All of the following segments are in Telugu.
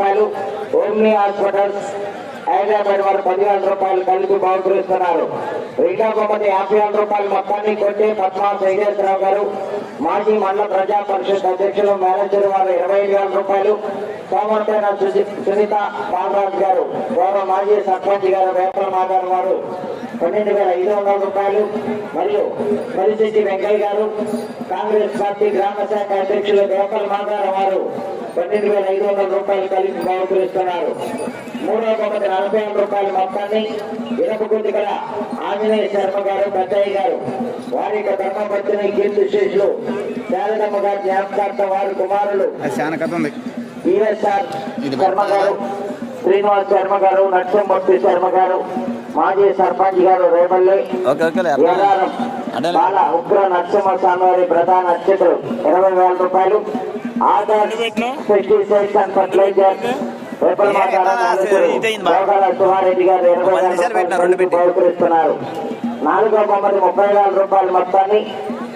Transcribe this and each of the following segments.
రూపాయలు. ఓమ్ని హాస్పిటల్స్ హైదరాబాద్ వారు పదివేల రూపాయలు కలిపి బహుకరిస్తున్నారు. రెండో బహుమతి యాభై వేల రూపాయలు మొత్తాన్ని కొట్టి పద్మా శైలేశ్వరరావు గారు. మాజీ మండల ప్రజా పరిషత్ అధ్యక్షులు మేనేజర్ వారు ఇరవై వేల రూపాయలు. సోమర్పేట సునీత బాలరాజు గారు. గౌరవ మాజీ సర్పంచ్ గారు వేపల మాధవ్ వారు పన్నెండు వేల ఐదు వందల రూపాయలు. మరియు పరిస్థితి వెంకయ్య గారు. కాంగ్రెస్ పార్టీ గ్రామ శాఖ అధ్యక్షులు వేపల మాధవ్ వారు పన్నెండు వేల ఐదు వందల రూపాయలు కలిపి బహుకరిస్తున్నారు మూడో బహుమతి నలభై వేల రూపాయల మొత్తాన్ని ఇరపగుంది గల ఆంజనేయ శర్మ గారు పెద్దయ్య గారు. వారి యొక్క ధర్మపత్రిని కీర్తి శేషులు శారదమ్మ గారి జ్ఞాపకార్థం వారి కుమారులు. శర్మ గారు శ్రీనివాస్ శర్మ గారు నరసింహమూర్తి శర్మ గారు మాజీ సర్పంచ్ గారు రేపల్లి ఓకే ఓకే ఏడారం అదే బాల ఉగ్ర నరసింహస్వామి వారి ప్రధాన అర్చకులు. ఇరవై వేల రూపాయలు. బహుకరిస్తున్నారు నాలుగో బొమ్మది ముప్పై వేల రూపాయల మొత్తాన్ని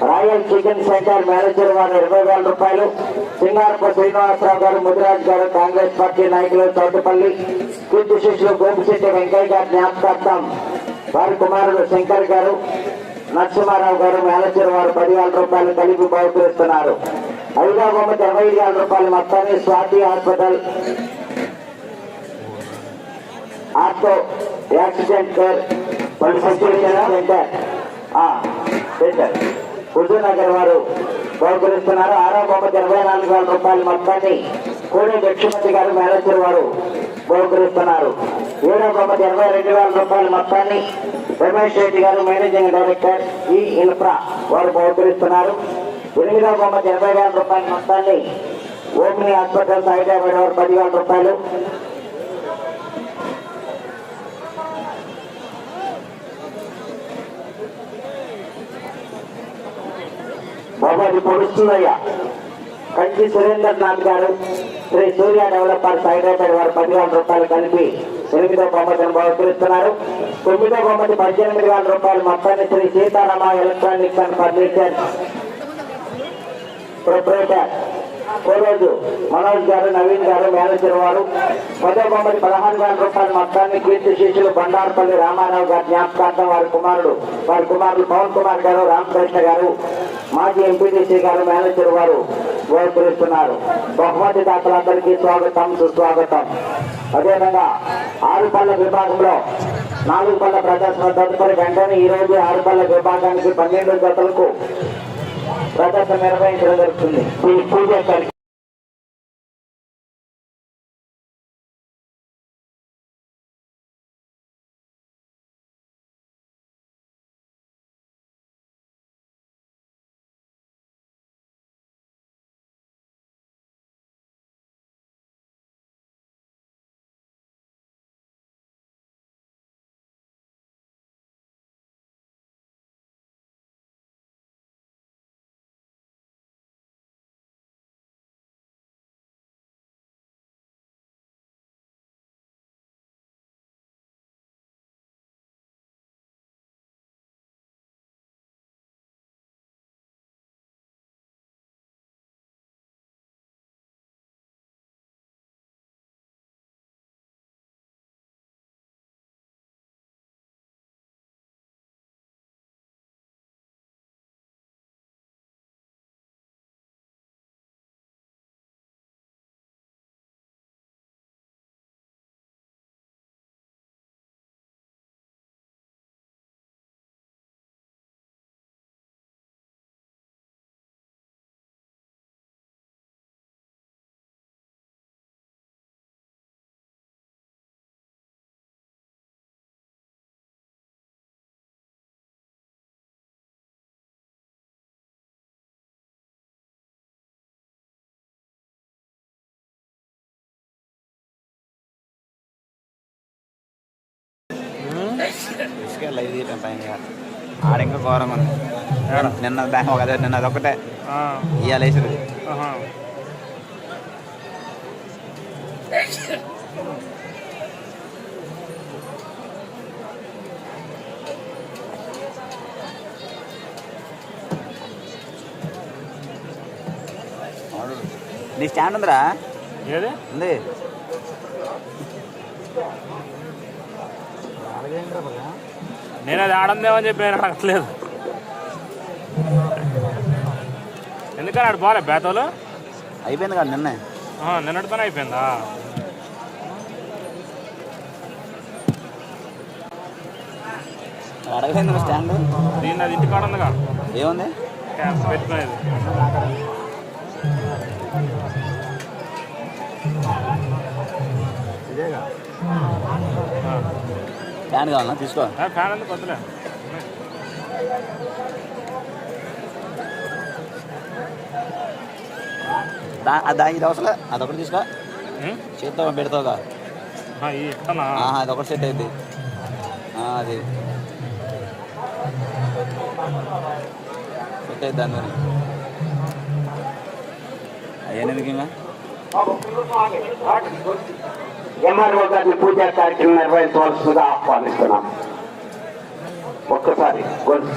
రాయల్ చికెన్ సెంటర్ మేనేజర్ వారు ఇరవై వేల రూపాయలు. సింగారపు శ్రీనివాసరావు గారు ముదిరాజ్ గారు కాంగ్రెస్ పార్టీ నాయకులు తోటపల్లి. కీర్తి శిష్యులు గోపిశెట్టి వెంకయ్య గారి జ్ఞాపకార్థం. వారి కుమారుడు శంకర్ గారు నరసింహారావు గారు మేనేజర్ వారు పదివేల రూపాయలు కలిపి బహుకరిస్తున్నారు. ఐదో బొమ్మది ఇరవై ఐదు వేల రూపాయలు మొత్తాన్ని Swathi hospital. Auto accident care centre centre Huzurnagar వారు బహుకరిస్తున్నారు. ఆరో బొమ్మది ఇరవై నాలుగు వేల రూపాయల మొత్తాన్ని కోడి లక్ష్మతి గారు మేనేజర్ వారు బహుకరిస్తున్నారు. ఏడో బొమ్మది ఇరవై రెండు వేల రూపాయల మొత్తాన్ని రమేష్ రెడ్డి గారు మేనేజింగ్ డైరెక్టర్ ఈ ఇన్ఫ్రా వారు బహుకరిస్తున్నారు. ఎనిమిదో బొమ్మ ఎనభై వేల రూపాయల మొత్తాన్ని ఓమిని హాస్పిటల్ హైదరాబాద్ వారు పదివేల రూపాయలు. బాబు అది పొడుస్తుందయ్యా. కంచి సురేందర్ నాథ్ గారు శ్రీ సూర్య డెవలపర్స్ హైదరాబాద్ వారు పదివేల రూపాయలు కలిపి ఎనిమిదో బహుమతిని బహుకరిస్తున్నారు తొమ్మిదో బహుమతి పద్దెనిమిది వేల రూపాయలు మొత్తాన్ని Sri Seetharama electronics and furniture proprietor రోజు మనోజ్ గారు నవీన్ గారు మేనేజర్ వారు పదో పదహారు వేల రూపాయల మొత్తాన్ని కీర్తి శిష్యులు బండారపల్లి రామారావు గారి జ్ఞాపకార్థం వారి కుమారుడు వారి కుమారుడు పవన్ కుమార్ గారు రామకృష్ణ గారు మాజీ ఎంపీటీసీ గారు మేనేజర్ వారు బహుకరిస్తున్నారు బహుమతి దాతలందరికీ స్వాగతం సుస్వాగతం. అదేవిధంగా ఆరు పళ్ళ విభాగంలో నాలుగు పళ్ళ ప్రదర్శన తదుపరి వెంటనే ఈ రోజు ఆరు పళ్ళ విభాగానికి పన్నెండు జతలకు ప్రదర్శన నిర్వహించడం జరుగుతుంది ఈ పూజ లైవ్ తీయటం పైన. ఆడ ఇంకా ఘోరంగా ఉంది. నిన్న బ్యాంక్ ఒక అదే నిన్న అదొకటే ఇవాళ వేసింది నీ స్టాండ్ ఉందిరా? ఉంది. నేను అది ఆడందేమని చెప్పి నేను అడగట్లేదు ఎందుకని ఆడు పోలే బేతలు అయిపోయింది కదా నిన్నే. నిన్నటితోనే అయిపోయిందా? అడగలేదు స్టాండ్. దీన్ని అది ఇంటికాడ ఉందిగా. ఏముంది? పెట్టుకునేది. స్టాండ్ కావాలన్నా తీసుకో. ఫ్యాన్ దా దా ఇది అవసరం అదొకటి తీసుకో? చేత్తో పెడతావుగా. అదొకటి సెట్ అయింది అది. సెట్ అయింది దాని అయ్యాను ఎందుకు ఇంకా? ఎంఆర్ఓ గారిని పూజా కార్యక్రమం నిర్వహించవలసిందిగా ఆహ్వానిస్తున్నాం. ఒక్కసారి గొంతు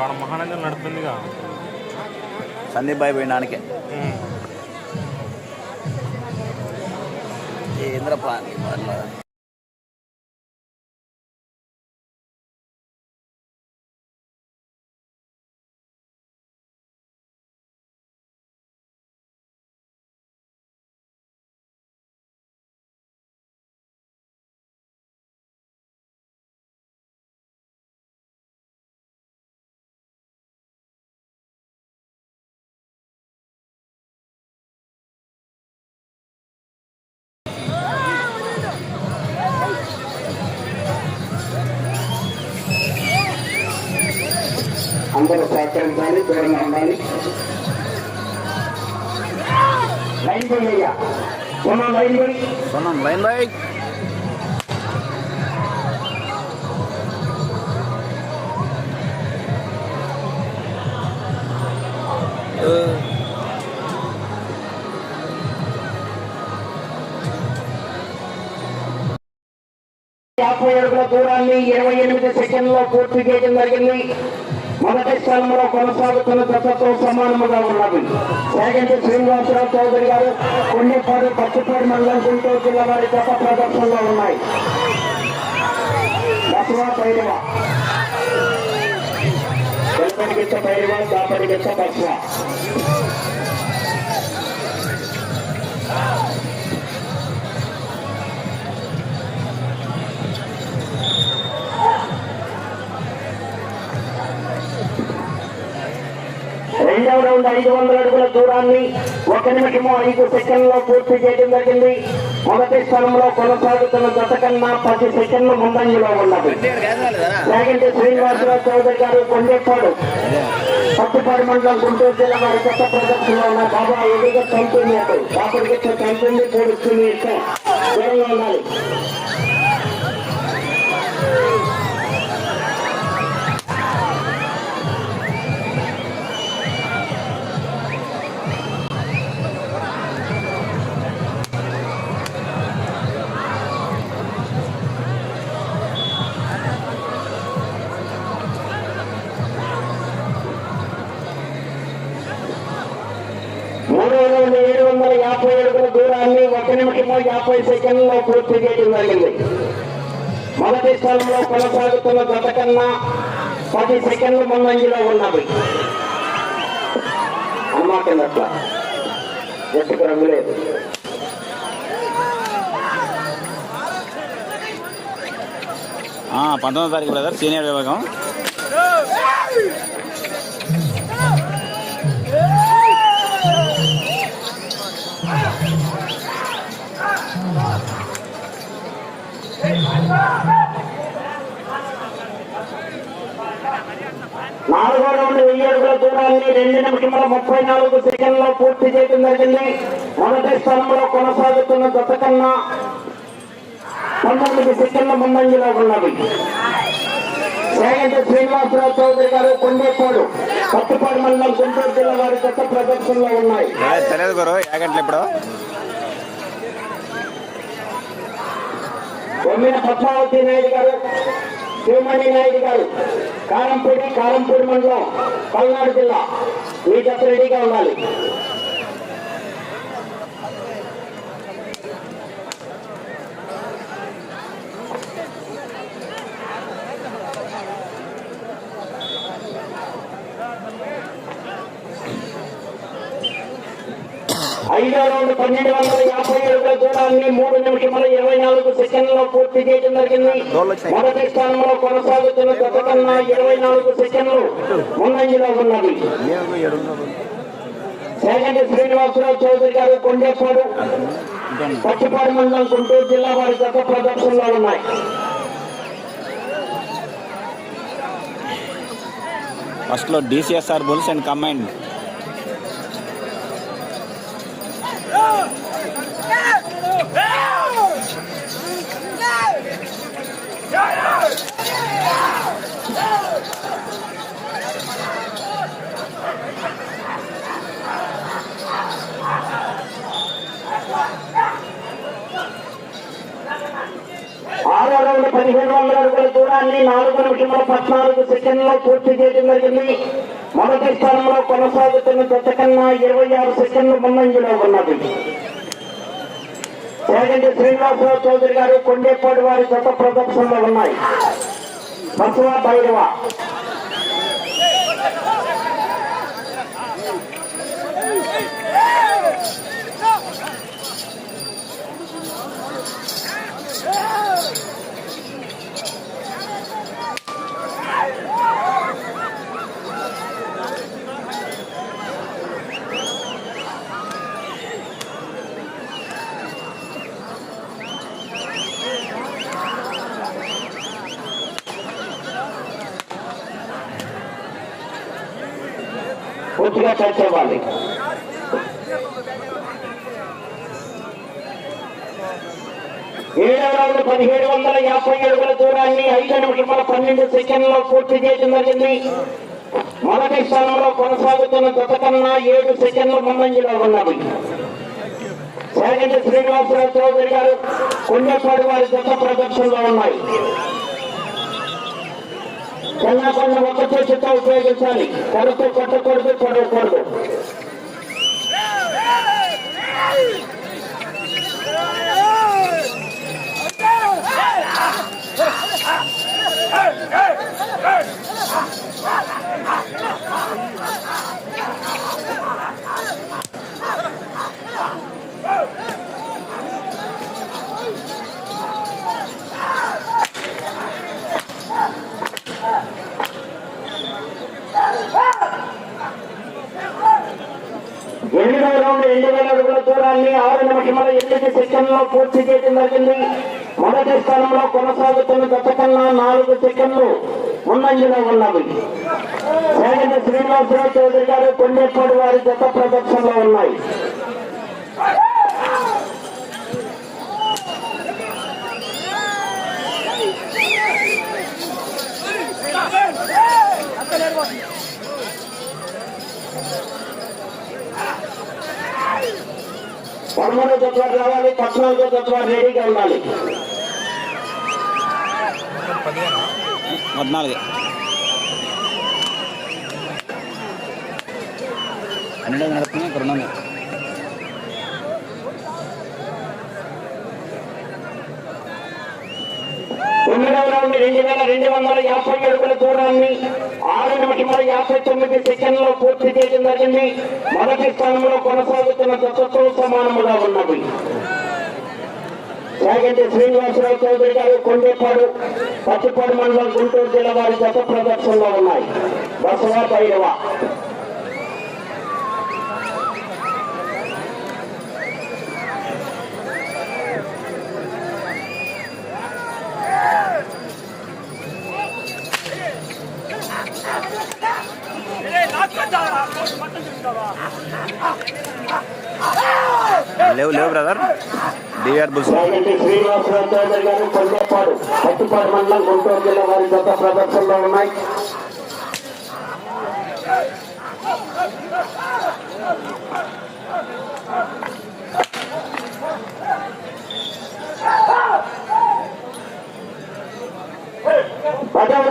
వాడు మహానందం నడుతుందిగా సందీప్ బాయ్ పోయినానికే ఉం. ఏంద్రప్ప లైన్ పోయి అయ్యా ఉన్న లైన్ పోయి సొన్నం లైన్ బాయ్ యాభై అడుగుల దూరాన్ని ఇరవై ఎనిమిది సెకండ్లో పూర్తి చేయడం జరిగింది మొదటి స్థానంలో కొనసాగుతున్న దశతో సమానముగా ఉన్నది. సెకండ్ శ్రీనివాసరావు చౌదరి గారు కొండపాడు పచ్చిపాడు మండలం గుంటూరు జిల్లా వారి గత ప్రదర్శనలో ఉన్నాయి. బసవా పైరవ. వెల్పడిగిచ్చ పైరవ దాపడిగిచ్చ బసవా. నుండి ఐదు వందల అడుగుల దూరాన్ని ఒక నిమిషము ఐదు సెకండ్లో పూర్తి చేయడం జరిగింది. మొదటి స్థానంలో కొనసాగుతున్న గత కన్నా పది సెకండ్లు ముందంజలో ఉన్నది. సెకండ్ శ్రీనివాసరావు చౌదరి గారు కొండేపాడు పట్టుపాడు మండలం గుంటూరు జిల్లా వారి కొత్త ప్రదర్శనలో ఉన్న బాబా ఎదురుగా చంపింది అటు కాపడికి చంపింది పొడుస్తుంది ఇష్టం దూరంగా ఉండాలి దూరాన్ని ఒక నిమిషము యాభై సెకండ్లో పూర్తి చేయడం జరిగింది. మొదటి స్థలంలో కొనసాగుతున్న గత కన్నా పది సెకండ్లు ముందంజలో ఉన్నది. అమ్మాకన్నట్ల అట్లా జట్టుకు రంగు లేదు. ఆ, పంతొమ్మిదో తారీఖు బ్రదర్ సీనియర్ విభాగం. నాలుగో రౌండ్ వెయ్యి అడుగుల దూరాన్ని రెండు నిమిషముల ముప్పై నాలుగు సెకండ్లో పూర్తి చేయడం జరిగింది. మొదటి స్థానంలో కొనసాగుతున్న గత కన్నా పంతొమ్మిది సెకండ్ల ముందంజలో ఉన్నది. సేగంటి శ్రీనివాసరావు చౌదరి గారు కొండేపాడు పట్టుపాడు మండలం గుంటూరు జిల్లా వారి గత ప్రదర్శనలో ఉన్నాయి. తెలియదు తెలియదు గురు యాగంటలు ఇప్పుడు? బొమ్మిన పద్మావతి నాయుడు గారు శివమణి నాయుడు గారు కారంపూడి కారంపూడి మండలం పల్నాడు జిల్లా. మీ రెడీగా ఉండాలి. ఐదో రౌండ్ పన్నెండు వందల యాభై దూరాన్ని మూడు నిమిషముల ఇరవై నాలుగు సెకండ్లలో పూర్తి చేయడం జరిగింది. మొదటి స్థానంలో కొనసాగుతున్న గత కన్నా ఇరవై నాలుగు సెకండ్లు ముందంజలో ఉన్నది. సేగంటి శ్రీనివాసరావు చౌదరి గారు కొండేపాడు పచ్చిపాడు మండలం గుంటూరు జిల్లా వారి గత ప్రదర్శనలో ఉన్నాయి. ఫస్ట్లో డిసిఎస్ఆర్ బుల్స్ అండ్ కంబైండ్ ఆరో రౌండ్ పదిహేను వందల అడుగుల దూరాన్ని నాలుగు నిమిషముల పద్నాలుగు సెకండ్లో పూర్తి చేయడం జరిగింది. మొదటి స్థానంలో కొనసాగుతున్న జత కన్నా ఇరవై ఆరు సెకండ్లు ముందంజలో ఉన్నది. సేగంటి శ్రీనివాసరావు చౌదరి గారు కొండేపాటి వారి జత ప్రదర్శనలో ఉన్నాయి. బసవ భైరవ. పూర్తిగా టచ్ అవ్వాలి ఏడవ రౌండ్ పదిహేడు వందల యాభై అడుగుల దూరాన్ని ఐదు నిమిషముల పన్నెండు సెకండ్లో పూర్తి చేయడం జరిగింది. మొదటి స్థానంలో కొనసాగుతున్న గత కన్నా ఏడు సెకండ్ల ముందంజలో ఉన్నది సేగంటి శ్రీనివాసరావు చౌదరి గారు కొండపాడు వారి గత ప్రదర్శనలో ఉన్నాయి. చిన్నకొండ ఒక్క చేతితో ఉపయోగించాలి కడుపు కొట్టకూడదు పడకూడదు ఎనిమిదవ రౌండ్ రెండు వేల అడుగుల దూరాన్ని ఆరు నిమిషముల ఎనిమిది సెకండ్లో పూర్తి చేయడం జరిగింది. మొదటి స్థానంలో కొనసాగుతున్న గత కన్నా నాలుగు సెకండ్లు ముందంజలో ఉన్నవి. సేగంటి శ్రీనివాసరావు చౌదరి గారు కొండేపాడు వారి గత ప్రదర్శనలో ఉన్నాయి. పదమూడో తత్వాలు రావాలి పద్నాలుగో తత్వాలు రెడీగా ఉండాలి. పద్నాలుగు. పన్నెండు నడుపుతున్నాయి ఇక్కడ ఉన్నాను ఉన్నాయి రౌండ్ రెండు వేల రెండు వందల యాభై అడుగుల దూరాన్ని ఆరు నిమిషముల యాభై తొమ్మిది సెకండ్లో పూర్తి చేయడం జరిగింది. మొదటి స్థానంలో కొనసాగుతున్న దశతో సమానముగా ఉన్నది యాగంటి శ్రీనివాసరావు చౌదరి గారు కొండేపాడు పచ్చిపాడు మండలం గుంటూరు జిల్లా వారి జత ప్రదర్శనలో ఉన్నాయి. బసవ భైరవ. లేవు లేవు brother DR bulls. Srinivasarao Chowdary గారు మండలం గుంటూరు జిల్లా వారి జత ప్రదర్శనలో ఉన్నాయి.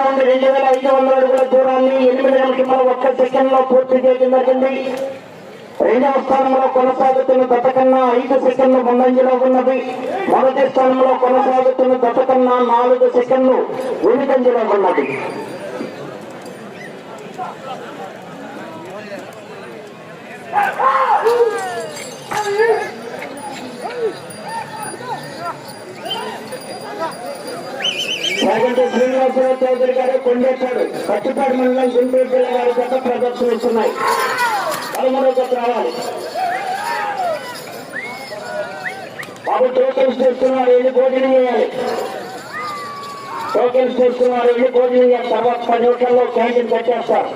రౌండ్ రెండు వేల ఐదు వందల అడుగుల దూరాన్ని ఎనిమిది నిమిషముల ఒక్క సెకండ్లో పూర్తి చేయడం జరిగింది. రెండవ స్థానంలో కొనసాగుతున్న గత కన్నా ఐదు సెకండ్లు ముందంజలో ఉన్నది మొదటి స్థానంలో కొనసాగుతున్న గత కన్నా నాలుగు సెకండ్లు వెనుకంజలో ఉన్నది యాగంటి శ్రీనివాసరావు చౌదరి గారు కొండేశాడు పట్టిపాడు మండలం గుంటూరు జిల్లా వారి గత ప్రదర్శనిస్తున్నాయి పదమూడవ రావాలి. బాబు టోకెన్స్ తెస్తున్నారు వెళ్ళి భోజనం చేయాలి. టోకెన్స్ తెస్తున్నారు వెళ్ళి భోజనం చేయాలి. తర్వాత పది నిమిషాల్లో క్యాంటీన్ కట్టేస్తారు.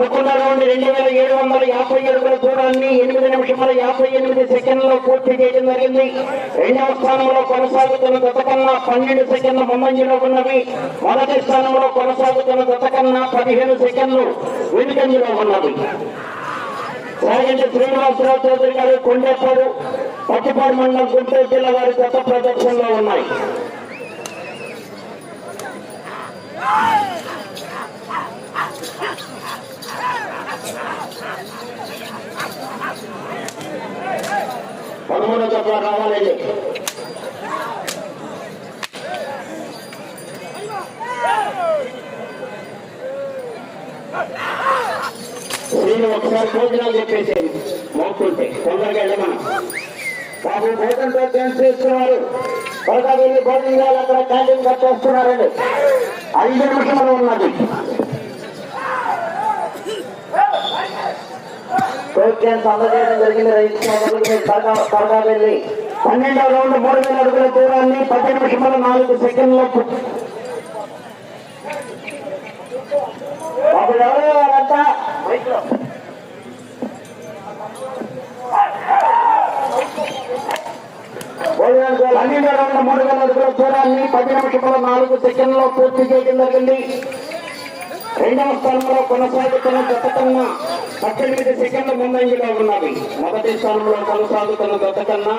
పదకొండవ రౌండ్ రెండు వేల ఏడు వందల యాభై అడుగుల దూరాన్ని ఎనిమిది నిమిషముల యాభై ఎనిమిది సెకండ్లో పూర్తి చేయడం జరిగింది. రెండవ స్థానంలో కొనసాగుతున్న గతకన్నా పన్నెండు సెకండ్ల ముందంజలో ఉన్నవి. మొదటి స్థానంలో కొనసాగుతున్న గతకన్నా పదిహేను సెకండ్లు వెనుకంజలో ఉన్నవి. రాజంటి శ్రీనివాసరావు చౌదరి గారు కొండేపాడు పట్టిపాడు మండలం గుంటూరు జిల్లా వారి గత ప్రదర్శనలో ఉన్నాయి. పదమూడవ జత రావాలండి నేను ఒకసారి భోజనాలు చెప్పేసేది మోక్కుంటే తొందరగా వెళ్ళమని. బాబు భోజనంతో డ్యాన్స్ చేస్తున్నారు. త్వరగా వెళ్ళి భోజనం చేయాలి. అక్కడ క్యాంటీన్ కట్టేస్తున్నారండి. ఐదు నిమిషాలు ఉన్నది. టోకెన్స్ అందజేయడం జరిగింది. రైతు సోదరులకు త్వరగా త్వరగా వెళ్ళి పన్నెండవ రౌండ్ మూడు వేల అడుగుల దూరాన్ని పది నిమిషముల నాలుగు సెకండ్ల బాబు ఎవరో వారంతా పన్నెండు రౌండ్ మూడు వేల అడుగుల దూరాన్ని పది నిమిషముల నాలుగు సెకండ్లో పూర్తి చేయడం జరిగింది. రెండవ స్థానంలో కొనసాగుతున్న గత కన్నా పద్దెనిమిది సెకండ్ల ముందంజలో ఉన్నవి మొదటి స్థానంలో కొనసాగుతున్న గత కన్నా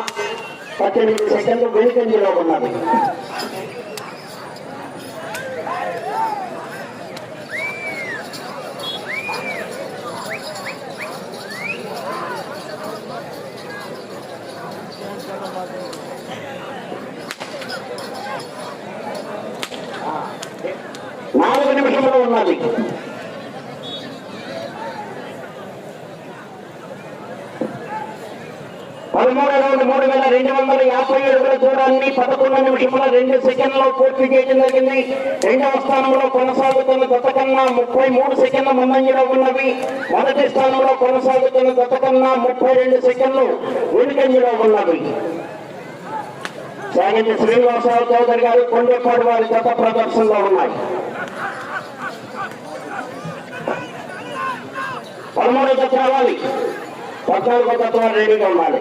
పద్దెనిమిది సెకండ్లు వెనుకంజలో ఉన్నవి నాలుగు నిమిషంలో ఉన్నది పదమూడు రౌండ్ మూడు వేల రెండు వందల యాభై అడుగుల దూరాన్ని పదకొండు నిమిషముల రెండు సెకండ్లో పూర్తి చేయడం జరిగింది. రెండవ స్థానంలో కొనసాగుతున్న గత కన్నా ముప్పై మూడు సెకండ్ల ముందంజలో ఉన్నవి. మొదటి స్థానంలో కొనసాగుతున్న గత కన్నా ముప్పై రెండు సెకండ్లు వెనుకంజలో ఉన్నవి. సాగించి శ్రీనివాసరావు చౌదరి గారు కొండపాడు వారి గత ప్రదర్శనలో ఉన్నాయి. పదమూడు జత రావాలి. పద్నాలుగో జత వారు రెడీగా ఉండాలి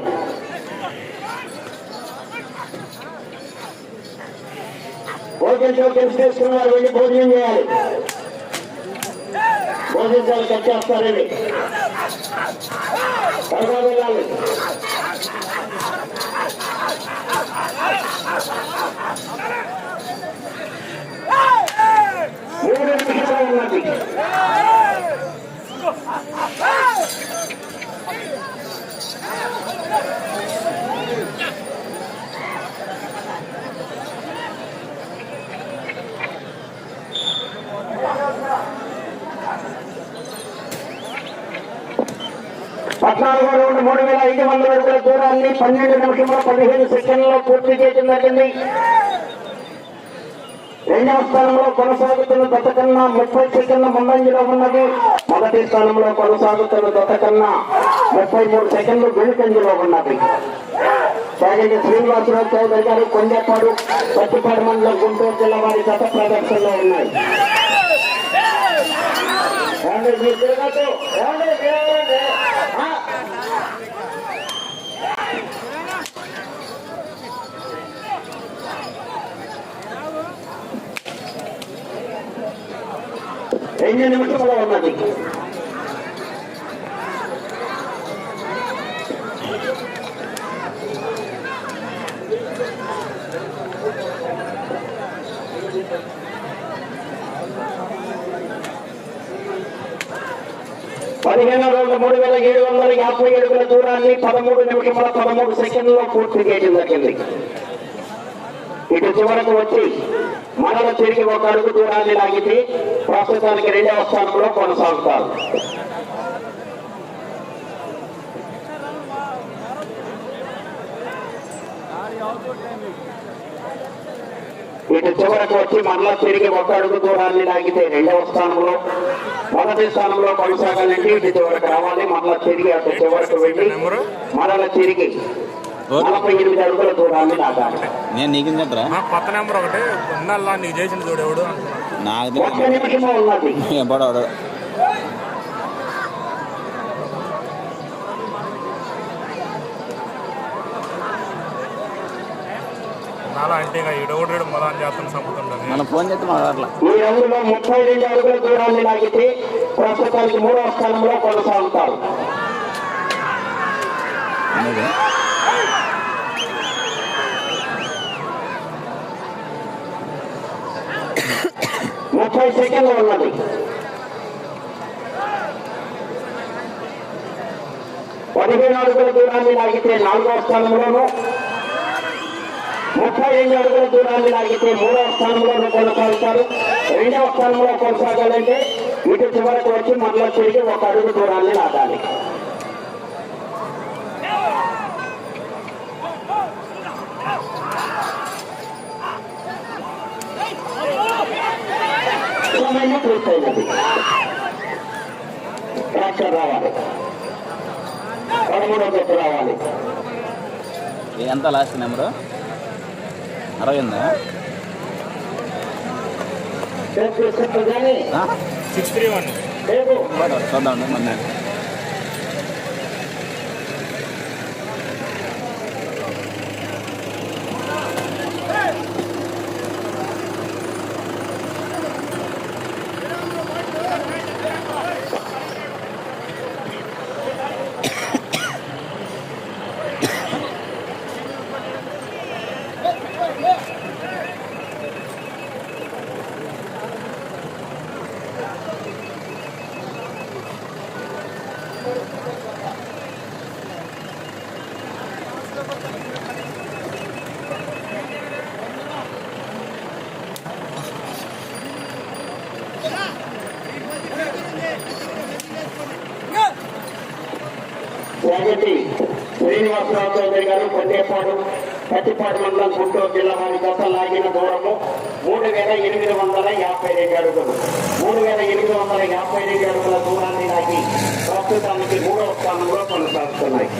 భోజనం టోకెన్స్ తీసుకున్నారు వెళ్ళి భోజనం చేయాలి. భోజనాలు కట్టేస్తారండి వెళ్ళాలి. మూడు నిమిషాలు ఉన్నది నాలుగో రౌండ్ మూడు వేల ఐదు వందల అడుగుల దూరాన్ని పన్నెండు నిమిషంలో పదిహేను సెకండ్లో పూర్తి చేయడం జరిగింది. రెండవ స్థానంలో కొనసాగుతున్న దత్త కన్నా ముప్పై సెకండ్ల ముందంజలో ఉన్నది. మొదటి స్థానంలో కొనసాగుతున్న దత్త కన్నా ముప్పై మూడు సెకండ్లు వెనుకంజలో ఉన్నది. సాగంటి శ్రీనివాసరావు చౌదరి గారు కొండపాడు పత్తిపాడు మండలం గుంటూరు జిల్లా వారి గత ప్రదర్శనలో ఉన్నాయి. రెండు నిమిషంలో ఉన్నది పదిహేను రోజుల మూడు వేల ఏడు వందల యాభై అడుగుల దూరాన్ని పదమూడు నిమిషముల పదమూడు సెకండ్లలో పూర్తి చేయడం జరిగింది ఇటు చివరకు వచ్చి మనల తిరిగి ఒక అడుగు దూరాన్ని లాగితే ప్రస్తుతానికి రెండవ స్థానంలో కొనసాగుతారు. ఇటు చివరకు వచ్చి మరలా తిరిగి ఒక అడుగు దూరాన్ని లాగితే రెండవ స్థానంలో మొదటి స్థానంలో కొనసాగాలంటే ఇటు చివరకు రావాలి. మరలా తిరిగి అటు చివరకు వెళ్ళి మరల తిరిగి నలభై ఎనిమిది అడుగుల దూరాన్ని లాగాలి నేను నీకు చెప్పరా? కొత్త నెంబర్ ఒకటి ఉండాలా నీకు చేసిన చూడు ఎవడు నాకు ఉన్నది. పడవాడు నాలా అంటే ఇక ఈడోడు మొదలు చేస్తాను చంపుతుండని మనం ఫోన్ చేస్తే మాట్లాడలా. ఈ రంగులో ముప్పై రెండు అడుగుల దూరాన్ని లాగితే ప్రస్తుతానికి మూడవ స్థానంలో కొనసాగుతారు. ముప్పై సెకండ్లు ఉన్నది. పదిహేను అడుగుల దూరాన్ని లాగితే నాలుగవ స్థానంలోను ముప్పై రెండు అడుగుల దూరాన్ని లాగితే మూడవ స్థానంలోనూ కొనసాగుతారు. రెండవ స్థానంలో కొనసాగాలంటే ఇటు చివరకు వచ్చి మరలా తిరిగి ఒక అడుగు దూరాన్ని లాగాలి. సమయం పూర్తయినది ట్రాక్టర్ రావాలి. పదమూడవ జట్టు రావాలి. ఎంత లాస్ట్ నెంబరు? అరవై ఉందా? Six three one. చూద్దాం మన ఒకటి శ్రీనివాసరావు చౌదరి గారు కొట్టేపాడు పత్తిపాడు మండలం గుంటూరు జిల్లా వారి గత లాగిన దూరము మూడు వేల ఎనిమిది వందల యాభై రెండు అడుగులు. మూడు వేల ఎనిమిది వందల యాభై రెండు అడుగుల దూరాన్ని లాగి ప్రస్తుతానికి మూడవ స్థానంలో కొనసాగుతున్నాయి.